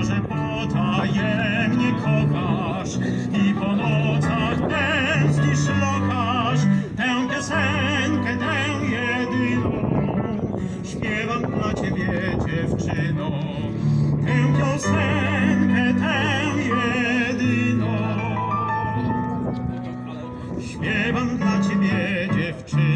Może potajemnie kochasz i po nocach tęsknisz lokasz tę piosenkę, tę jedyną. Śpiewam dla ciebie, dziewczyno, tę piosenkę, tę jedyną. Śpiewam dla ciebie, dziewczyno.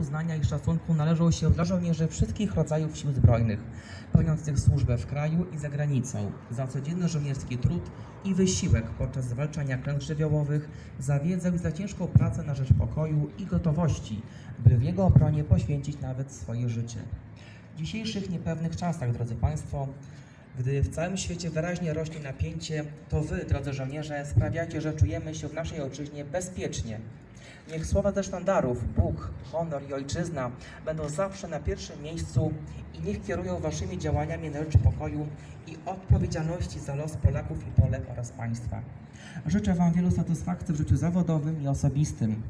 Uznania i szacunku należą się dla żołnierzy wszystkich rodzajów sił zbrojnych, pełniących służbę w kraju i za granicą, za codzienny żołnierski trud i wysiłek podczas zwalczania klęsk żywiołowych, za wiedzę i za ciężką pracę na rzecz pokoju i gotowości, by w jego obronie poświęcić nawet swoje życie. W dzisiejszych niepewnych czasach, drodzy Państwo, gdy w całym świecie wyraźnie rośnie napięcie, to Wy, drodzy żołnierze, sprawiacie, że czujemy się w naszej ojczyźnie bezpiecznie. Niech słowa ze sztandarów, Bóg, honor i ojczyzna będą zawsze na pierwszym miejscu i niech kierują Waszymi działaniami na rzecz pokoju i odpowiedzialności za los Polaków i Polek oraz państwa. Życzę Wam wielu satysfakcji w życiu zawodowym i osobistym.